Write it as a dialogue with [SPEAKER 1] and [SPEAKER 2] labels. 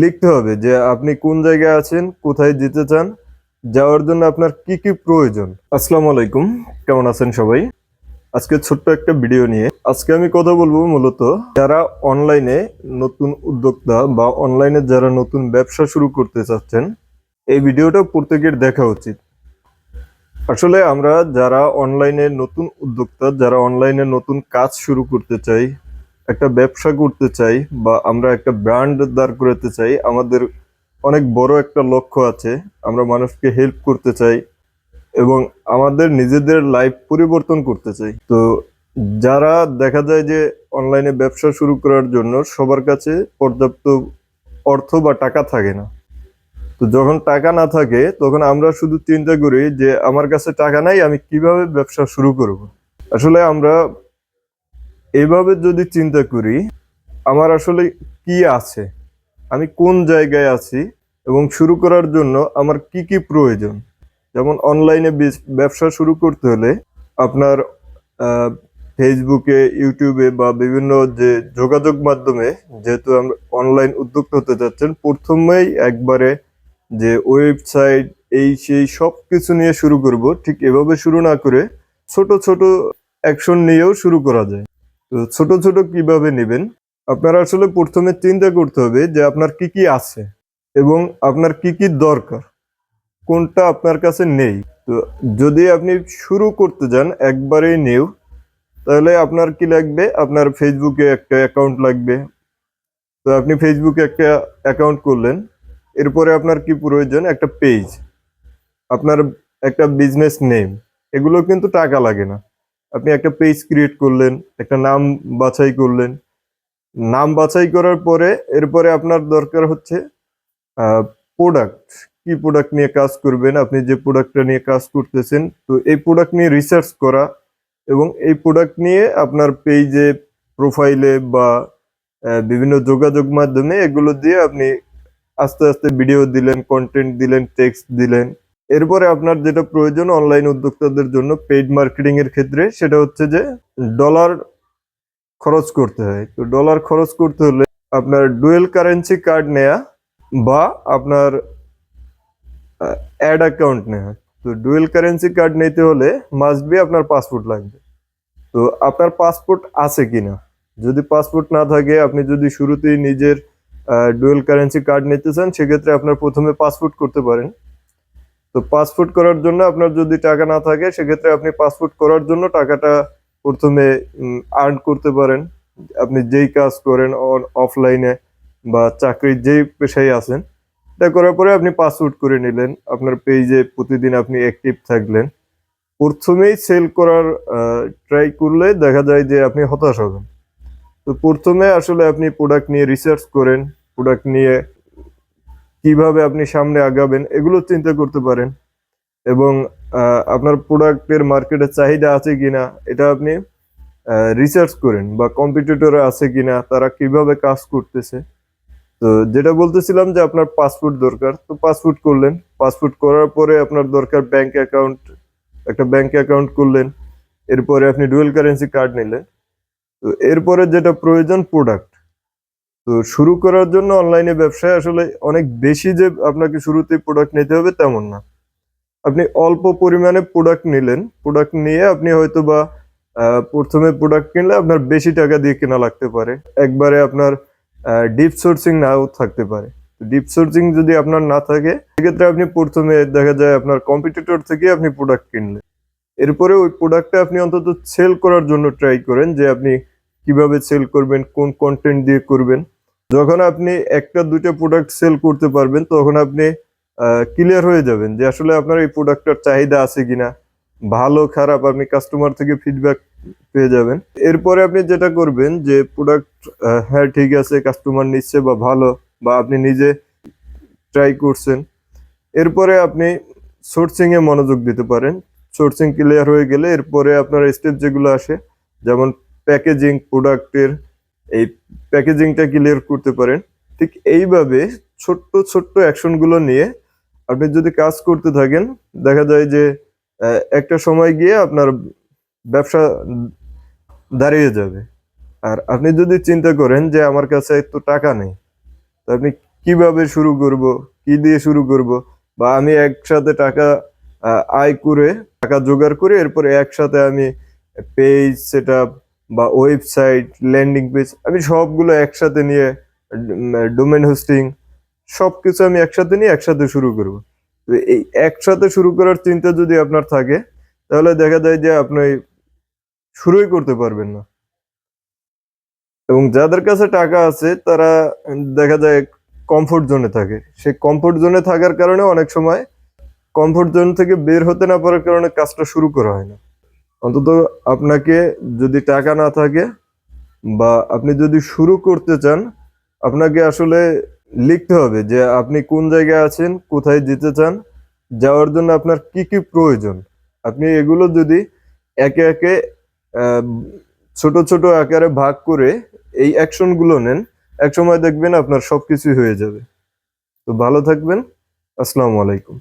[SPEAKER 1] লিখতে হবে যে আপনি কোন জায়গায় আছেন, কোথায় যেতে চান, যাওয়ার জন্য আপনার কি কি প্রয়োজন। আসসালামু আলাইকুম, কেমন আছেন সবাই? আজকে ছোট্ট একটা ভিডিও নিয়ে আজকে আমি কথা বলব মূলত যারা অনলাইনে নতুন উদ্যোক্তা বা অনলাইনে যারা নতুন ব্যবসা শুরু করতে চাচ্ছেন, এই ভিডিওটা প্রত্যেকের দেখা উচিত। আসলে আমরা যারা অনলাইনে নতুন উদ্যোক্তা, যারা অনলাইনে নতুন কাজ শুরু করতে চাই একটা ব্যবসা করতে চাই বা আমরা একটা ব্র্যান্ড দাঁড় করাতে চাই, আমাদের অনেক বড় একটা লক্ষ্য আছে। আমরা মানুষকে হেল্প করতে চাই এবং আমাদের নিজেদের লাইফ পরিবর্তন করতে চাই। তো যারা দেখা যায় যে অনলাইনে ব্যবসা শুরু করার জন্য সবার কাছে পর্যাপ্ত অর্থ বা টাকা থাকে না। তো যখন টাকা না থাকে, তখন আমরা শুধু চিন্তা করি যে আমার কাছে টাকা নাই, আমি কীভাবে ব্যবসা শুরু করব? আসলে আমরা এইভাবে যদি চিন্তা করি, আমার আসলে কি আছে? আমি কোন জায়গায় আছি? এবং শুরু করার জন্য আমার কি কি প্রয়োজন? যেমন অনলাইনে ব্যবসা শুরু করতে হলে আপনার ফেসবুকে ইউটিউবে বা বিভিন্ন যে যোগাযোগ মাধ্যমে যেহেতু আমরা অনলাইন উদ্যোক্তা হতে চাচ্ছেন, প্রথমেই একবারে যে ওয়েবসাইট এই সেই সব কিছু নিয়ে শুরু করব। ঠিক এভাবে শুরু না করে ছোট ছোট অ্যাকশন নিয়েও শুরু করা যায়। তো ছোট ছোট কীভাবে নেবেন? আপনার আসলে প্রথমে চিন্তা করতে হবে যে আপনার কি কি আছে এবং আপনার কি কি দরকার, কোনটা আপনার কাছে নেই। তো যদি আপনি শুরু করতে যান, একবারেই নিউ, তাহলে আপনার কি লাগবে? আপনার ফেসবুকে একটা অ্যাকাউন্ট লাগবে। তো আপনি ফেসবুকে একটা অ্যাকাউন্ট করলেন, এরপরে আপনার কি প্রয়োজন? একটা পেজ আপনার একটা বিজনেস নেম এগুলো কিন্তু টাকা লাগে না। আপনি একটা পেজ ক্রিয়েট করলেন, একটা নাম বাছাই করলেন। নাম বাছাই করার পরে, এরপরে আপনার দরকার হচ্ছে প্রোডাক্ট কি প্রোডাক্ট নিয়ে কাজ করবেন? আপনি যে প্রোডাক্টটা নিয়ে কাজ করতেছেন, তো এই প্রোডাক্ট নিয়ে রিসার্চ করা এবং এই প্রোডাক্ট নিয়ে আপনার পেজে প্রোফাইলে বা বিভিন্ন যোগাযোগ মাধ্যমে এগুলো দিয়ে আপনি আস্তে আস্তে ভিডিও দিলেন কন্টেন্ট দিলেন টেক্সট দিলেন। এরপরে আপনার যেটা প্রয়োজন অনলাইন উদ্যোক্তাদের জন্য পেইড মার্কেটিং এর ক্ষেত্রে, সেটা হচ্ছে যে ডলার খরচ করতে হয়। তো ডলার খরচ করতে হলে আপনার ডুয়েল কারেন্সি কার্ড নেয়া বা আপনার অ্যাড অ্যাকাউন্ট নেওয়া তো ডুয়েল কারেন্সি কার্ড নিতে হলে মাস্ট বি আপনার পাসপোর্ট লাগবে। তো আপনার পাসপোর্ট আছে কি না যদি পাসপোর্ট না থাকে, আপনি যদি শুরুতেই নিজের ডুয়েল কারেন্সি কার্ড নিতে চান, সেক্ষেত্রে আপনার প্রথমে পাসপোর্ট করতে পারেন। তো পাসপোর্ট করার জন্য আপনার যদি টাকা না থাকে, সেক্ষেত্রে আপনি পাসপোর্ট করার জন্য টাকাটা প্রথমে আর্ন করতে পারেন। আপনি যেই কাজ করেন অফলাইনে বা চাকরির যেই পেশায় আছেন, এটা করার পরে আপনি পাসপোর্ট করে নিলেন। আপনার পেজে প্রতিদিন আপনি অ্যাক্টিভ থাকলেন। প্রথমেই সেল করার ট্রাই করলে দেখা যায় যে আপনি হতাশ হবেন। তো প্রথমে আসলে আপনি প্রোডাক্ট নিয়ে রিসার্চ করেন প্রোডাক্ট নিয়ে কীভাবে আপনি সামনে আগাবেন, এগুলো চিন্তা করতে পারেন। এবং আপনার প্রোডাক্টের মার্কেটে চাহিদা আছে কিনা, এটা আপনি রিসার্চ করেন বা কম্পিটিটর আছে কিনা, তারা কীভাবে কাজ করতেছে। তো যেটা বলতেছিলাম যে আপনার পাসপোর্ট দরকার, তো পাসপোর্ট করলেন। পাসপোর্ট করার পরে আপনার দরকার ব্যাংক অ্যাকাউন্ট একটা ব্যাংক অ্যাকাউন্ট করলেন। এরপরে আপনি ডুয়েল কারেন্সি কার্ড নিলেন। তো এরপরে যেটা প্রয়োজন প্রোডাক্ট তো শুরু করার জন্য অনলাইনে ব্যবসায় আসলে অনেক বেশি যে আপনাকে শুরুতে প্রোডাক্ট নিতে হবে তেমন না। আপনি অল্প পরিমাণে প্রোডাক্ট নিলেন প্রোডাক্ট নিয়ে আপনি হয়তো বা প্রথমে প্রোডাক্ট কিনলে আপনার বেশি টাকা দিয়ে কেনা লাগতে পারে। একবারে আপনার ডিপ সোর্সিং নাও থাকতে পারে। ডিপ সোর্সিং যদি আপনার না থাকে, সেক্ষেত্রে আপনি প্রথমে দেখা যায় আপনার কম্পিটিটর থেকে আপনি প্রোডাক্ট কিনলেন। এরপরে ওই প্রোডাক্টটা আপনি অন্তত সেল করার জন্য ট্রাই করেন যে আপনি কীভাবে সেল করবেন, কোন কন্টেন্ট দিয়ে করবেন। যখন আপনি একটা দুটো প্রোডাক্ট সেল করতে পারবেন, তখন আপনি ক্লিয়ার হয়ে যাবেন যে আসলে আপনার এই প্রোডাক্টটার চাহিদা আছে কিনা। ভালো, খারাপ আপনি কাস্টমার থেকে ফিডব্যাক পেয়ে যাবেন। এরপরে আপনি যেটা করবেন যে প্রোডাক্ট হ্যাঁ ঠিক আছে কাস্টমার নিচ্ছে বা ভালো, বা আপনি নিজে ট্রাই করছেন। এরপরে আপনি সোর্সিংয়ে মনোযোগ দিতে পারেন। সোর্সিং ক্লিয়ার হয়ে গেলে এরপরে আপনার স্টেপ যেগুলো আসে, যেমন প্যাকেজিং প্রোডাক্টের এই প্যাকেজিংটা ক্লিয়ার করতে পারেন। ঠিক এইভাবে ছোট্ট ছোট্ট অ্যাকশনগুলো নিয়ে আপনি যদি কাজ করতে থাকেন, দেখা যায় যে একটা সময় গিয়ে আপনার ব্যবসা দাঁড়িয়ে যাবে। আর আপনি যদি চিন্তা করেন যে, আমার কাছে তো টাকা নেই, তো আপনি কীভাবে শুরু করব? কি দিয়ে শুরু করব? বা আমি একসাথে টাকা আয় করে, টাকা জোগাড় করে, এরপরে একসাথে আমি পেজ সেট বা ওয়েবসাইট ল্যান্ডিং পেজ আমি সবগুলো একসাথে নিয়ে ডোমেন হোস্টিং সব কিছু আমি একসাথে নিয়ে একসাথে শুরু করব। তো এই একসাথে শুরু করার চিন্তা যদি আপনার থাকে, তাহলে দেখা যায় যে আপনি শুরুই করতে পারবেন না। এবং যাদের কাছে টাকা আছে, তারা দেখা যায় কমফোর্ট জোনে থাকে। সেই কমফোর্ট জোনে থাকার কারণে অনেক সময় কমফোর্ট জোন থেকে বের হতে না পারার কারণে কাজটা শুরু করা হয় না। অন্তত আপনাকে যদি টাকা না থাকে বা আপনি যদি শুরু করতে চান, আপনাকে আসলে লিখতে হবে যে আপনি কোন জায়গায় আছেন, কোথায় যেতে চান। যাওয়ার জন্য আপনার কি কি প্রয়োজন? আপনি এগুলো যদি একে একে ছোট ছোট আকারে ভাগ করে এই অ্যাকশনগুলো নেন এক সময় দেখবেন আপনার সব কিছুই হয়ে যাবে। তো ভালো থাকবেন। আসসালামু আলাইকুম।